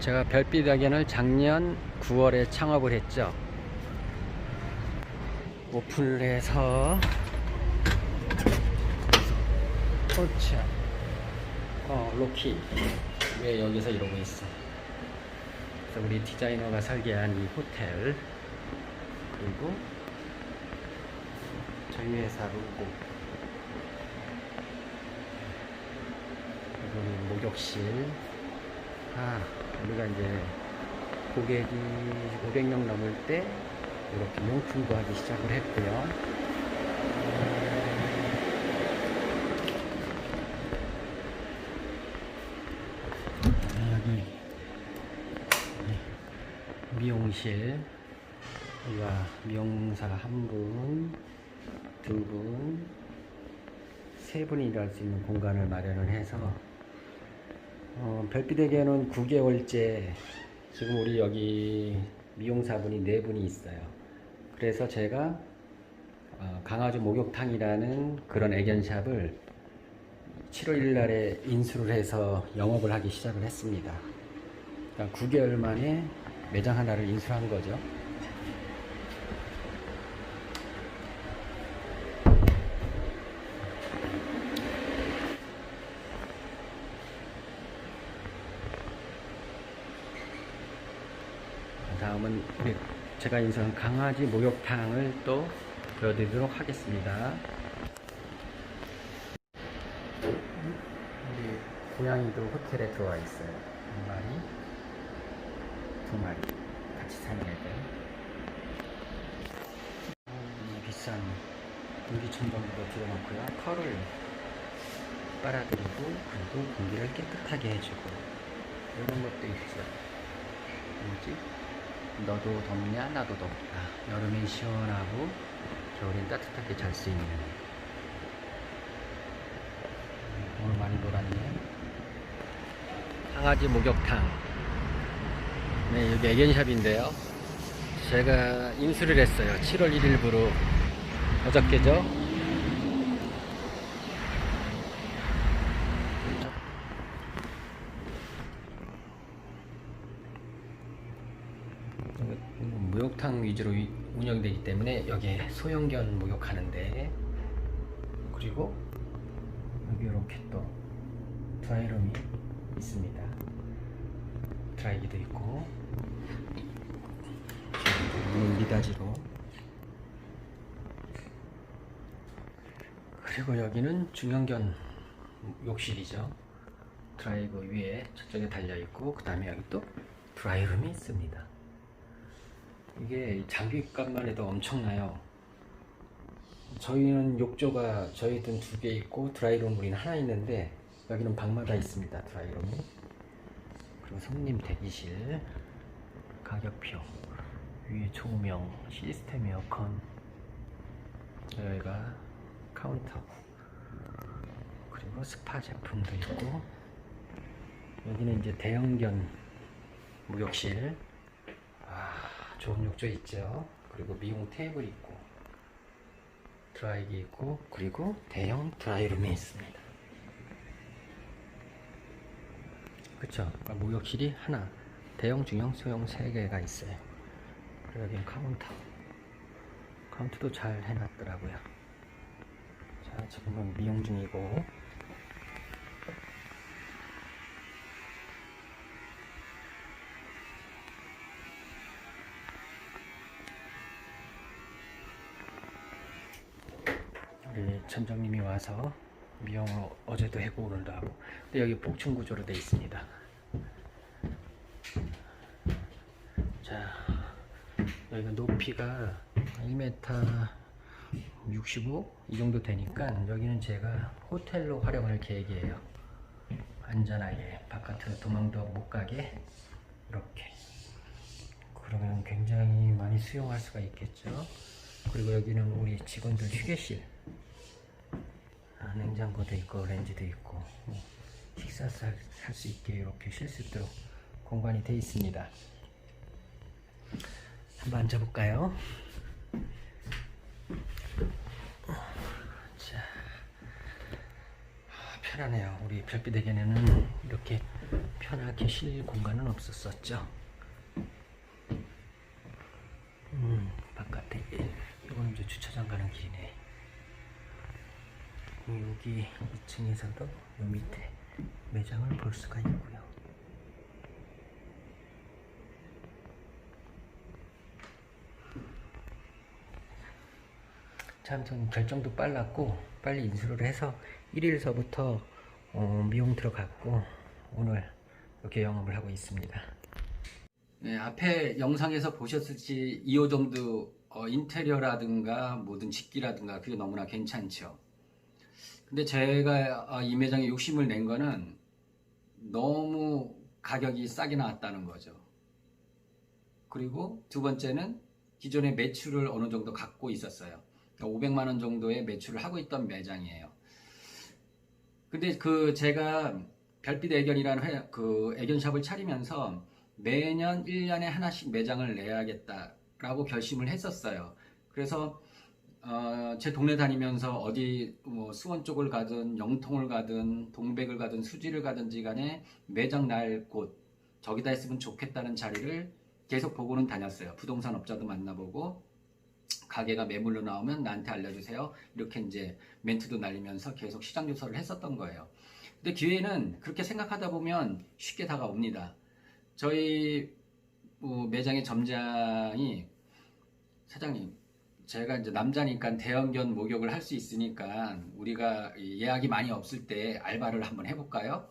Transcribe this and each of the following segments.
제가 별빛 가게는 작년 9월에 창업을 했죠. 오픈을 해서 포츠, 어, 로키 왜 여기서 이러고 있어? 그래서 우리 디자이너가 설계한 이 호텔 그리고 저희 회사 로고 그리고 목욕실 아 우리가 이제 고객이 500명 넘을 때 이렇게 용품 구하기 시작을 했고요. 아, 여기 미용실 여기가 미용사 한 분, 두 분, 세 분이 일할 수 있는 공간을 마련을 해서 어, 별빛에게는 9개월째 지금 우리 여기 미용사분이 네 분이 있어요. 그래서 제가 어, 강아지 목욕탕이라는 그런 애견샵을 7월 1일 날에 인수를 해서 영업을 하기 시작을 했습니다. 그러니까 9개월 만에 매장 하나를 인수한 거죠. 다음은 우리 제가 인수한 강아지 목욕탕을 또 보여드리도록 하겠습니다. 우리 고양이도 호텔에 들어와 있어요. 한 마리, 두 마리 같이 사는 애들. 이 비싼 공기청정기도 들어놓고요. 털을 빨아들이고 그리고 공기를 깨끗하게 해주고 이런 것도 있죠. 뭐지? 너도 덥냐? 나도 덥다. 여름엔 시원하고 겨울엔 따뜻하게 잘 수 있는. 음, 오늘 많이 놀았네. 강아지 목욕탕. 네 여기 애견샵인데요. 제가 인수를 했어요. 7월 1일부로. 어저께죠 목욕탕 위주로 위- 운영되기 때문에 여기에 소형견 목욕하는데 그리고 여기 이렇게 또 드라이룸이 있습니다. 드라이기도 있고 문 미닫이로 그리고 여기는 중형견 욕실이죠. 드라이브 위에 저쪽에 달려 있고 그 다음에 여기 또 드라이룸이 있습니다. 이게 장비값만 해도 엄청나요. 저희는 욕조가 저희든 두 개 있고 드라이룸 우리는 하나 있는데 여기는 방마다 있습니다. 드라이룸이. 그리고 손님 대기실 가격표 위에 조명 시스템 에어컨 여기가 카운터 그리고 스파 제품도 있고 여기는 이제 대형견 목욕실 아, 좋은 욕조 있죠. 그리고 미용 테이블 있고 드라이기 있고 그리고 대형 드라이룸이 있습니다. 그쵸? 그러니까 목욕실이 하나, 대형, 중형, 소형 세 개가 있어요. 그리고 여기는 카운터. 카운터도 잘 해놨더라고요. 자, 지금은 미용 중이고 우리 점장님이 와서 미용을 어제도 해고 오늘도 하고. 근데 여기 복층 구조로 되어 있습니다. 자 여기가 높이가 1m 65 이 정도 되니까 여기는 제가 호텔로 활용할 계획이에요. 안전하게 바깥으로 도망도 못 가게 이렇게. 그러면 굉장히 많이 수용할 수가 있겠죠 그리고 여기는 우리 직원들 휴게실 아, 냉장고도 있고 렌즈도 있고 뭐 식사도 할수 있게 이렇게 쉴 수 있도록 공간이 되어 있습니다. 한번 앉아볼까요? 자, 아, 편하네요. 우리 별빛에게는 이렇게 편하게 쉴 공간은 없었었죠. 음, 바깥에 이건 이제 주차장 가는 길이네. 여기 2층에서도 요 밑에 매장을 볼 수가 있고요. 참, 전 결정도 빨랐고, 빨리 인수를 해서 1일서부터 어, 미용 들어갔고, 오늘 이렇게 영업을 하고 있습니다. 네, 앞에 영상에서 보셨을지 2호 정도 어, 인테리어라든가 모든 집기라든가 그게 너무나 괜찮죠. 근데 제가 어, 이 매장에 욕심을 낸 거는 너무 가격이 싸게 나왔다는 거죠. 그리고 두 번째는 기존의 매출을 어느 정도 갖고 있었어요. 500만 원 정도의 매출을 하고 있던 매장이에요. 근데 그 제가 별빛 애견이라는 회, 그 애견샵을 차리면서 매년 1년에 하나씩 매장을 내야겠다 라고 결심을 했었어요. 그래서 어, 제 동네 다니면서 어디 뭐 수원 쪽을 가든 영통을 가든 동백을 가든 수지를 가든지 간에 매장 날 곳 저기다 했으면 좋겠다는 자리를 계속 보고는 다녔어요. 부동산 업자도 만나보고 가게가 매물로 나오면 나한테 알려주세요. 이렇게 이제 멘트도 날리면서 계속 시장 조사를 했었던 거예요. 근데 기회는 그렇게 생각하다 보면 쉽게 다가옵니다. 저희 뭐 매장의 점장이 사장님 제가 이제 남자니까 대형견 목욕을 할 수 있으니까 우리가 예약이 많이 없을 때 알바를 한번 해볼까요?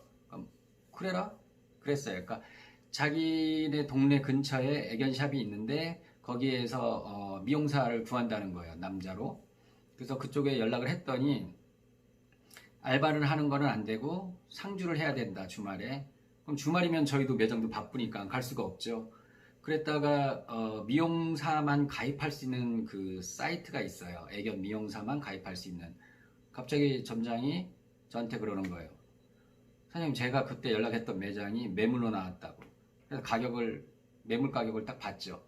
그래라 그랬어요. 그러니까 자기네 동네 근처에 애견샵이 있는데 거기에서 어, 미용사를 구한다는 거예요 남자로. 그래서 그쪽에 연락을 했더니 알바를 하는 거는 안 되고 상주를 해야 된다 주말에. 그럼 주말이면 저희도 매장도 바쁘니까 갈 수가 없죠. 그랬다가 어, 미용사만 가입할 수 있는 그 사이트가 있어요. 애견 미용사만 가입할 수 있는. 갑자기 점장이 저한테 그러는 거예요. 사장님 제가 그때 연락했던 매장이 매물로 나왔다고. 그래서 가격을 매물 가격을 딱 봤죠.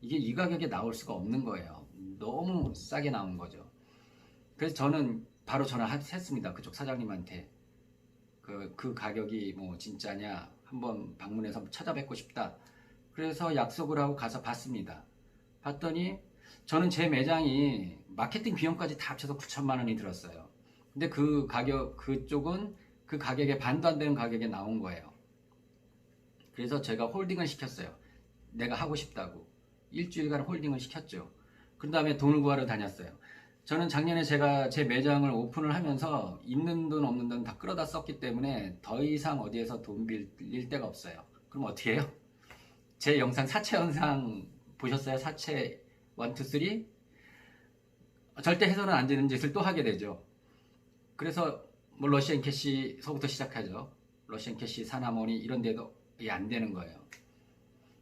이게 이 가격에 나올 수가 없는 거예요. 너무 싸게 나온 거죠. 그래서 저는 바로 전화했습니다. 그쪽 사장님한테. 그, 그 가격이 뭐 진짜냐. 한번 방문해서 찾아뵙고 싶다. 그래서 약속을 하고 가서 봤습니다. 봤더니 저는 제 매장이 마케팅 비용까지 다 합쳐서 9천만 원이 들었어요. 근데 그 가격, 그쪽은 그 가격에 반도 안 되는 가격에 나온 거예요. 그래서 제가 홀딩을 시켰어요. 내가 하고 싶다고. 일주일간 홀딩을 시켰죠. 그 다음에 돈을 구하러 다녔어요. 저는 작년에 제가 제 매장을 오픈을 하면서 있는 돈 없는 돈 다 끌어다 썼기 때문에 더 이상 어디에서 돈 빌릴 데가 없어요. 그럼 어떻게 해요? 제 영상 사채 영상 보셨어요? 사채 1, 2, 3? 절대 해서는 안 되는 짓을 또 하게 되죠. 그래서 뭐 러시안 캐시서부터 시작하죠. 러시안 캐시, 사나모니 이런 데도 안 되는 거예요.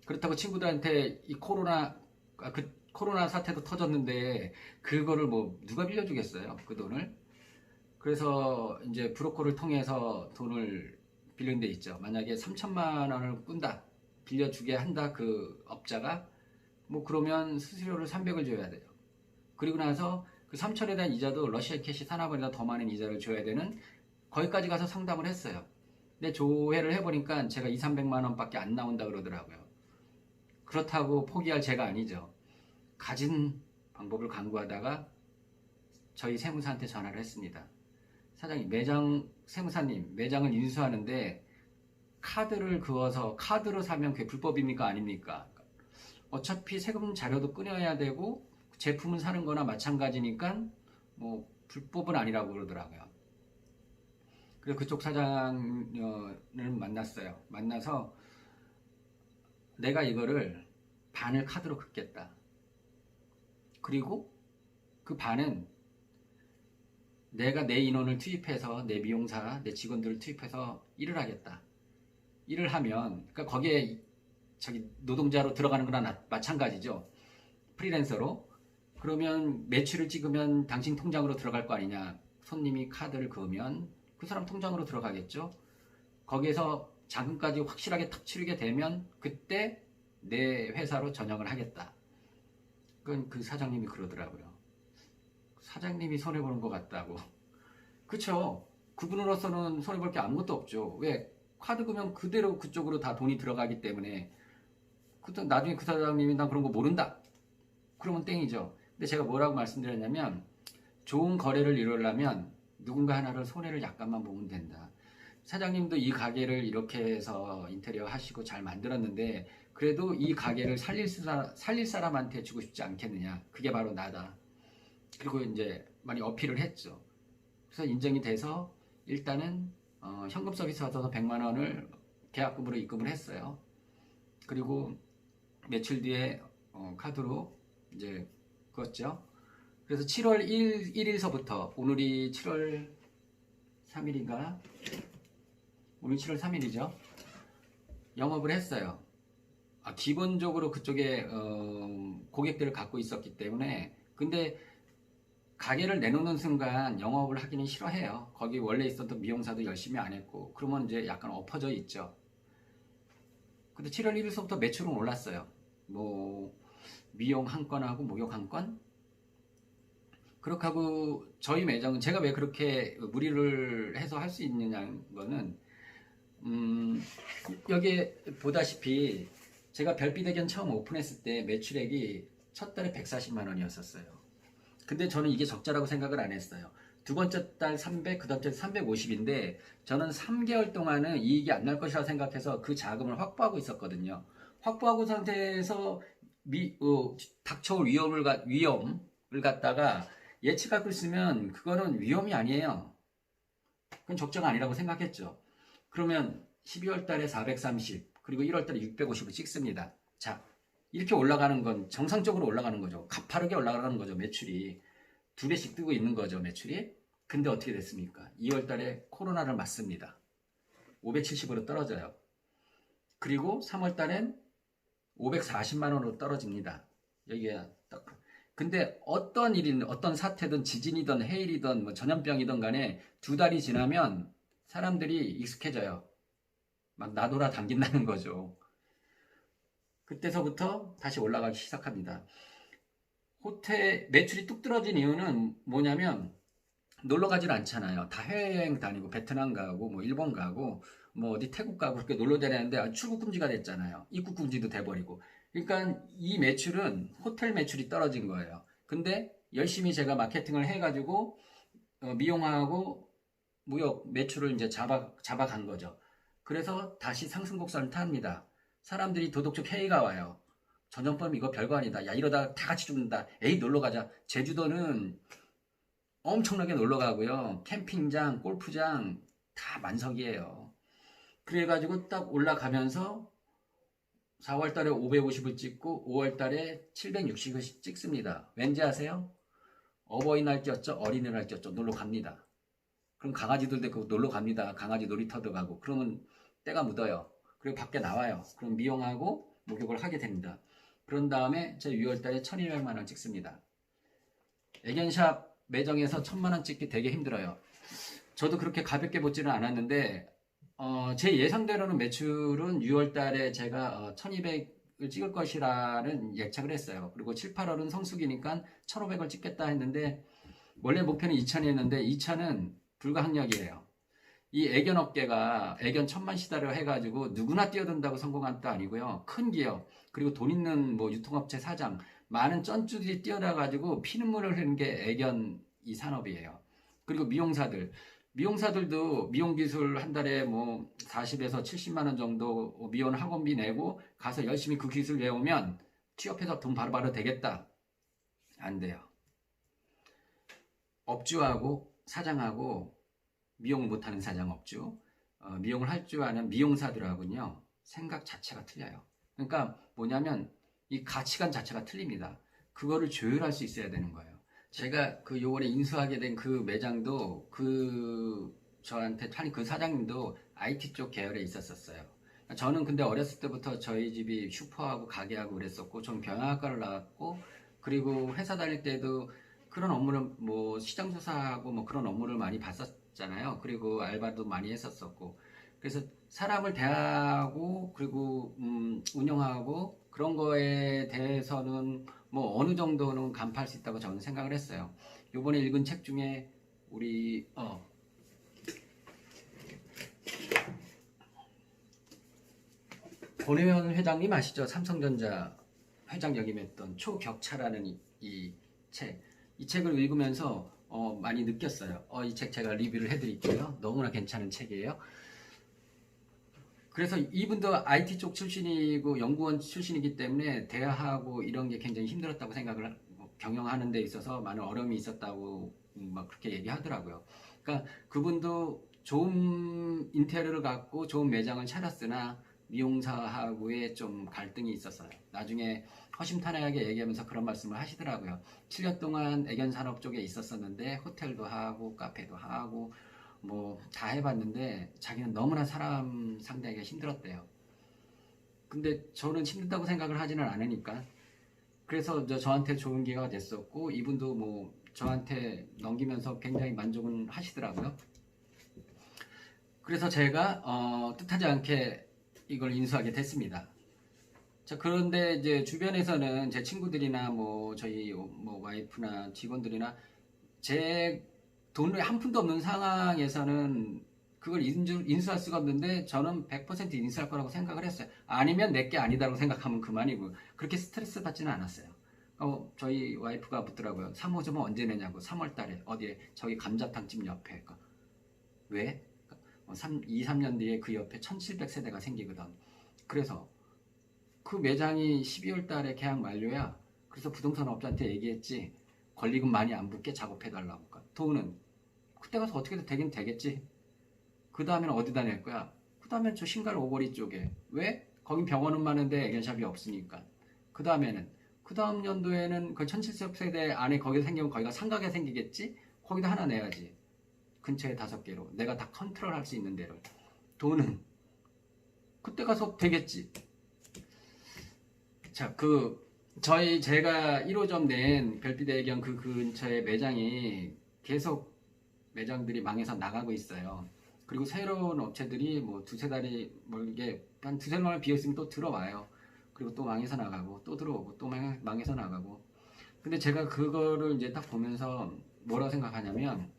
그렇다고 친구들한테 이 코로나 아, 그 코로나 사태도 터졌는데 그거를 뭐 누가 빌려주겠어요? 그 돈을. 그래서 이제 브로커를 통해서 돈을 빌린 데 있죠. 만약에 3천만 원을 꾼다. 빌려주게 한다 그 업자가 뭐 그러면 수수료를 300을 줘야 돼요. 그리고 나서 그 3천에 대한 이자도 러시아 캐시 산업원에다 더 많은 이자를 줘야 되는 거기까지 가서 상담을 했어요. 근데 조회를 해보니까 제가 2, 300만 원밖에 안 나온다 그러더라고요. 그렇다고 포기할 제가 아니죠. 가진 방법을 강구하다가 저희 세무사한테 전화를 했습니다. 사장님, 매장, 세무사님, 매장을 인수하는데 카드를 그어서 카드로 사면 그게 불법입니까? 아닙니까? 어차피 세금 자료도 끊어야 되고 제품을 사는 거나 마찬가지니까 뭐 불법은 아니라고 그러더라고요. 그래서 그쪽 사장을 만났어요. 만나서 내가 이거를 반을 카드로 긋겠다. 그리고 그 반은 내가 내 인원을 투입해서 내 미용사, 내 직원들을 투입해서 일을 하겠다. 일을 하면 그러니까 거기에 저기 노동자로 들어가는 거나 마찬가지죠. 프리랜서로 그러면 매출을 찍으면 당신 통장으로 들어갈 거 아니냐. 손님이 카드를 그으면 그 사람 통장으로 들어가겠죠. 거기에서 자금까지 확실하게 탁 치르게 되면 그때 내 회사로 전역을 하겠다. 그건 그 사장님이 그러더라고요. 사장님이 손해보는 것 같다고. 그쵸? 그분으로서는 손해볼 게 아무것도 없죠. 왜? 카드 금융 그대로 그쪽으로 다 돈이 들어가기 때문에 그 나중에 그 사장님이 난 그런 거 모른다. 그러면 땡이죠. 근데 제가 뭐라고 말씀드렸냐면 좋은 거래를 이루려면 누군가 하나를 손해를 약간만 보면 된다. 사장님도 이 가게를 이렇게 해서 인테리어 하시고 잘 만들었는데 그래도 이 가게를 살릴, 사, 살릴 사람한테 주고 싶지 않겠느냐. 그게 바로 나다. 그리고 이제 많이 어필을 했죠. 그래서 인정이 돼서 일단은 어, 현금 서비스 받아서 100만 원을 계약금으로 입금을 했어요. 그리고 며칠 뒤에 어, 카드로 이제 그었죠. 그래서 7월 1, 1일서부터 오늘이 7월 3일인가? 오늘 7월 3일이죠. 영업을 했어요. 아, 기본적으로 그쪽에 어, 고객들을 갖고 있었기 때문에 근데 가게를 내놓는 순간 영업을 하기는 싫어해요. 거기 원래 있었던 미용사도 열심히 안 했고 그러면 이제 약간 엎어져 있죠. 근데 7월 1일서부터 매출은 올랐어요. 뭐 미용 한 건하고 목욕 한 건. 그렇게 하고 저희 매장은 제가 왜 그렇게 무리를 해서 할 수 있느냐는 거는 음, 여기에 보다시피 제가 별빛대견 처음 오픈했을 때 매출액이 첫 달에 140만 원이었었어요. 근데 저는 이게 적자라고 생각을 안 했어요. 두 번째 달 300, 그 다음 달 350인데 저는 3개월 동안은 이익이 안 날 것이라 생각해서 그 자금을 확보하고 있었거든요. 확보하고 상태에서 미, 어, 닥쳐올 위험을, 가, 위험을 갖다가 예측하고 있으면 그거는 위험이 아니에요. 그건 적자가 아니라고 생각했죠. 그러면 12월 달에 430, 그리고 1월 달에 650을 찍습니다. 자, 이렇게 올라가는 건 정상적으로 올라가는 거죠. 가파르게 올라가는 거죠, 매출이. 두 배씩 뜨고 있는 거죠, 매출이. 근데 어떻게 됐습니까? 2월 달에 코로나를 맞습니다. 570으로 떨어져요. 그리고 3월 달엔 540만 원으로 떨어집니다. 여기가 딱. 근데 어떤 일이든 어떤 사태든 지진이든 해일이든 뭐 전염병이든 간에 두 달이 지나면 사람들이 익숙해져요. 막 나돌아 당긴다는 거죠. 그때서부터 다시 올라가기 시작합니다. 호텔 매출이 뚝 떨어진 이유는 뭐냐면 놀러 가질 않잖아요. 다 해외여행 다니고 베트남 가고 뭐 일본 가고 뭐 어디 태국 가고 그렇게 놀러 다니는데 출국 금지가 됐잖아요. 입국 금지도 돼버리고. 그러니까 이 매출은 호텔 매출이 떨어진 거예요. 근데 열심히 제가 마케팅을 해가지고 어, 미용하고 무역 매출을 이제 잡아 잡아간 거죠. 그래서 다시 상승 곡선을 탑니다. 사람들이 도덕적 회의가 와요. 전염병 이거 별거 아니다. 야 이러다 다 같이 죽는다. 에이 놀러 가자. 제주도는 엄청나게 놀러 가고요. 캠핑장, 골프장 다 만석이에요. 그래가지고 딱 올라가면서 4월 달에 550을 찍고 5월 달에 760을 찍습니다. 왠지 아세요? 어버이날 뛰었죠? 어린이날 뛰었죠? 놀러 갑니다. 그럼 강아지들도 그 놀러 갑니다. 강아지 놀이터도 가고. 그러면 때가 묻어요. 그리고 밖에 나와요. 그럼 미용하고 목욕을 하게 됩니다. 그런 다음에 제 6월 달에 1200만 원 찍습니다. 애견샵 매정에서 1000만 원 찍기 되게 힘들어요. 저도 그렇게 가볍게 보지는 않았는데 어, 제 예상대로는 매출은 6월 달에 제가 어, 1200을 찍을 것이라는 예측을 했어요. 그리고 7, 8월은 성수기니까 1500을 찍겠다 했는데 원래 목표는 2000이었는데 2000은 불가항력이에요. 이 애견 업계가 애견 천만 시다를 해가지고 누구나 뛰어든다고 성공한 것도 아니고요. 큰 기업 그리고 돈 있는 뭐 유통업체 사장 많은 쩐주들이 뛰어나가지고 피눈물을 흘리는 게 애견 이 산업이에요. 그리고 미용사들 미용사들도 미용 기술 한 달에 뭐 40에서 70만 원 정도 미용 학원비 내고 가서 열심히 그 기술 배우면 취업해서 돈 바로바로 되겠다. 안 돼요. 업주하고 사장하고 미용을 못하는 사장 업주, 어, 미용을 할 줄 아는 미용사들하고는요 생각 자체가 틀려요. 그러니까 뭐냐면 이 가치관 자체가 틀립니다. 그거를 조율할 수 있어야 되는 거예요. 제가 그 요번에 인수하게 된 그 매장도 그 저한테 팔린 그 사장님도 IT 쪽 계열에 있었었어요. 저는 근데 어렸을 때부터 저희 집이 슈퍼하고 가게하고 그랬었고, 전 경영학과를 나왔고, 그리고 회사 다닐 때도 그런 업무를 뭐 시장 조사하고 뭐 그런 업무를 많이 봤었 했었잖아요. 그리고 알바도 많이 했었었고. 그래서 사람을 대하고 그리고 음, 운영하고 그런 거에 대해서는 뭐 어느 정도는 간파할 수 있다고 저는 생각을 했어요. 요번에 읽은 책 중에 우리 어 권혜원 회장님 아시죠? 삼성전자 회장 역임했던 초격차라는 이 책이 이 책을 읽으면서 어, 많이 느꼈어요. 어, 이 책 제가 리뷰를 해드릴게요. 너무나 괜찮은 책이에요. 그래서 이분도 IT 쪽 출신이고 연구원 출신이기 때문에 대화하고 이런 게 굉장히 힘들었다고 생각을 하- 뭐 경영하는 데 있어서 많은 어려움이 있었다고 음, 막 그렇게 얘기하더라고요. 그러니까 그분도 좋은 인테리어를 갖고 좋은 매장을 차렸으나 미용사하고의 좀 갈등이 있었어요. 나중에 허심탄회하게 얘기하면서 그런 말씀을 하시더라고요. 7년 동안 애견 산업 쪽에 있었었는데 호텔도 하고 카페도 하고 뭐 다 해봤는데 자기는 너무나 사람 상대하기가 힘들었대요. 근데 저는 힘들다고 생각을 하지는 않으니까 그래서 저 저한테 좋은 기회가 됐었고 이분도 뭐 저한테 넘기면서 굉장히 만족은 하시더라고요. 그래서 제가 어, 뜻하지 않게 이걸 인수하게 됐습니다. 자 그런데 이제 주변에서는 제 친구들이나 뭐 저희 뭐 와이프나 직원들이나 제 돈이 한 푼도 없는 상황에서는 그걸 인수, 인수할 수가 없는데 저는 100% 인수할 거라고 생각을 했어요. 아니면 내게 아니다라고 생각하면 그만이고 그렇게 스트레스 받지는 않았어요. 어, 저희 와이프가 묻더라고요. 3호점은 언제 내냐고. 3월 달에 어디에 저기 감자탕집 옆에. 그러니까 왜? 어, 3, 2, 3년 뒤에 그 옆에 1700세대가 생기거든. 그래서 그 매장이 12월 달에 계약 만료야. 그래서 부동산 업자한테 얘기했지. 권리금 많이 안 붙게 작업해달라고. 그러니까 돈은 그때 가서 어떻게든 되긴 되겠지. 그 다음에는 어디다 낼 거야? 그 다음엔 저 신갈 오거리 쪽에. 왜? 거긴 병원은 많은데 애견샵이 없으니까. 그 다음에는 그 다음 연도에는 그 1700세대 안에 거기서 생기면 거기가 상가게 생기겠지? 거기다 하나 내야지. 근처에 다섯 개로. 내가 다 컨트롤 할 수 있는 대로. 돈은 그때 가서 되겠지. 자, 그 저희 제가 1호점 낸 별빛 애견 그 근처에 매장이 계속 매장들이 망해서 나가고 있어요. 그리고 새로운 업체들이 뭐 두세 달이 멀게 한 두세 달 비어 있으면 또 들어와요. 그리고 또 망해서 나가고 또 들어오고 또 망- 망해서 나가고. 근데 제가 그거를 이제 딱 보면서 뭐라고 생각하냐면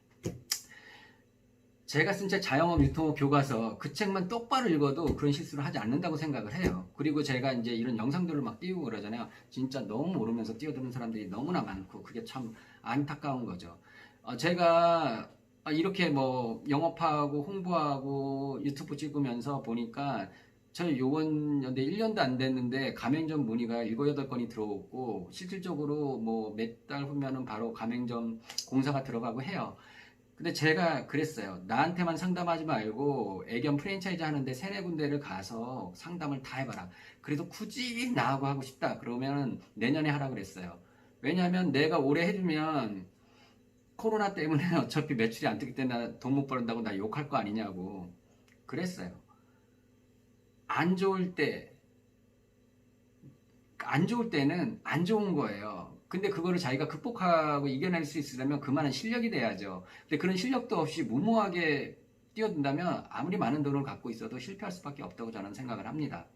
제가 쓴 책 자영업 유통업 교과서 그 책만 똑바로 읽어도 그런 실수를 하지 않는다고 생각을 해요. 그리고 제가 이제 이런 영상들을 막 띄우고 그러잖아요. 진짜 너무 모르면서 뛰어드는 사람들이 너무나 많고 그게 참 안타까운 거죠. 어, 제가 아, 이렇게 뭐 영업하고 홍보하고 유튜브 찍으면서 보니까 저희 요번 연대 1년도 안 됐는데 가맹점 문의가 7, 8건이 들어오고 실질적으로 뭐 몇 달 후면은 바로 가맹점 공사가 들어가고 해요. 근데 제가 그랬어요. 나한테만 상담하지 말고 애견 프랜차이즈 하는데 세네 군데를 가서 상담을 다 해봐라. 그래도 굳이 나하고 하고 싶다. 그러면 내년에 하라 그랬어요. 왜냐하면 내가 올해 해주면 코로나 때문에 어차피 매출이 안 뜨기 때문에 돈 못 벌는다고 나 욕할 거 아니냐고 그랬어요. 안 좋을 때, 안 좋을 때는 안 좋은 거예요. 근데 그거를 자기가 극복하고 이겨낼 수 있으려면 그만한 실력이 돼야죠. 근데 그런 실력도 없이 무모하게 뛰어든다면 아무리 많은 돈을 갖고 있어도 실패할 수밖에 없다고 저는 생각을 합니다.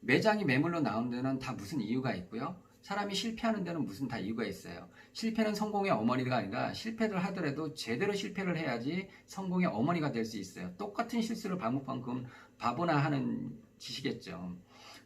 매장이 매물로 나온 데는 다 무슨 이유가 있고요. 사람이 실패하는 데는 무슨 다 이유가 있어요. 실패는 성공의 어머니가 아니라 실패를 하더라도 제대로 실패를 해야지 성공의 어머니가 될 수 있어요. 똑같은 실수를 반복만큼 바보나 하는 짓이겠죠.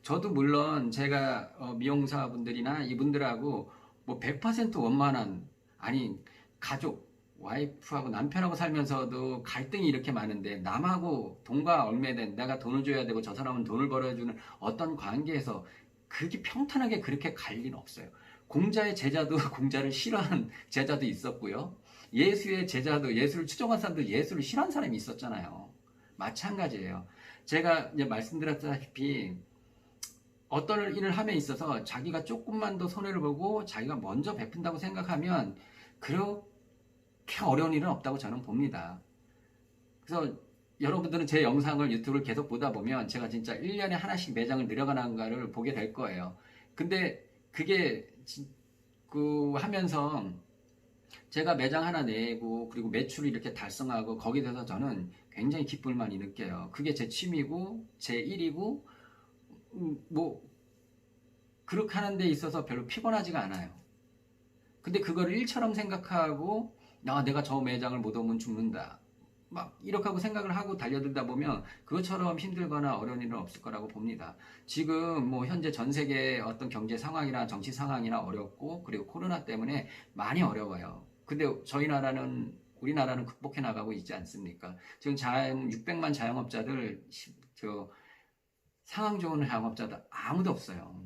저도 물론 제가 어, 미용사분들이나 이분들하고 뭐 100% 원만한 아니 가족 와이프하고 남편하고 살면서도 갈등이 이렇게 많은데 남하고 돈과 얼매된 내가 돈을 줘야 되고 저 사람은 돈을 벌어주는 어떤 관계에서 그게 평탄하게 그렇게 갈 리는 없어요. 공자의 제자도 공자를 싫어하는 제자도 있었고요. 예수의 제자도 예수를 추종한 사람도 예수를 싫어하는 사람이 있었잖아요. 마찬가지예요. 제가 이제 말씀드렸다시피 어떤 일을 함에 있어서 자기가 조금만 더 손해를 보고 자기가 먼저 베푼다고 생각하면 그렇게 어려운 일은 없다고 저는 봅니다. 그래서 여러분들은 제 영상을 유튜브를 계속 보다 보면 제가 진짜 1년에 하나씩 매장을 늘려가는가를 보게 될 거예요. 근데 그게 지- 그 하면서 제가 매장 하나 내고 그리고 매출을 이렇게 달성하고 거기에 대해서 저는 굉장히 기쁨을 많이 느껴요. 그게 제 취미고 제 일이고 음, 뭐 그렇게 하는 데 있어서 별로 피곤하지가 않아요. 근데 그거를 일처럼 생각하고 아 내가 저 매장을 못 오면 죽는다. 막 이렇게 하고 생각을 하고 달려들다 보면 그것처럼 힘들거나 어려운 일은 없을 거라고 봅니다. 지금 뭐 현재 전 세계 어떤 경제 상황이나 정치 상황이나 어렵고 그리고 코로나 때문에 많이 어려워요. 근데 저희 나라는 우리나라는 극복해 나가고 있지 않습니까? 지금 자영 600만 자영업자들 시- 저 상황 좋은 자영업자들 아무도 없어요.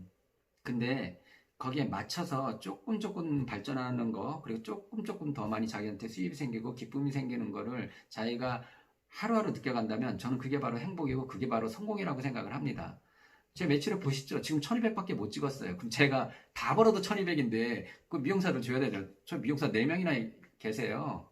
근데 거기에 맞춰서 조금 조금 발전하는 거 그리고 조금 조금 더 많이 자기한테 수입이 생기고 기쁨이 생기는 거를 자기가 하루하루 느껴간다면 저는 그게 바로 행복이고 그게 바로 성공이라고 생각을 합니다. 제 매출을 보시죠. 지금 1200밖에 못 찍었어요. 그럼 제가 다 벌어도 1200인데 그 미용사를 줘야 되죠. 저 미용사 4명이나 계세요.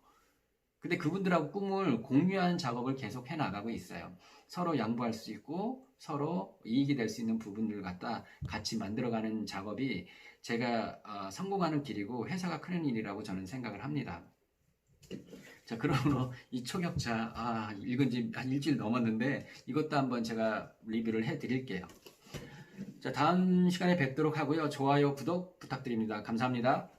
근데 그분들하고 꿈을 공유하는 작업을 계속 해 나가고 있어요. 서로 양보할 수 있고 서로 이익이 될 수 있는 부분들 갖다 같이 만들어가는 작업이 제가 어, 성공하는 길이고 회사가 크는 일이라고 저는 생각을 합니다. 자, 그러므로 이 초격자 아, 읽은 지 한 일주일 넘었는데 이것도 한번 제가 리뷰를 해 드릴게요. 자, 다음 시간에 뵙도록 하고요. 좋아요, 구독 부탁드립니다. 감사합니다.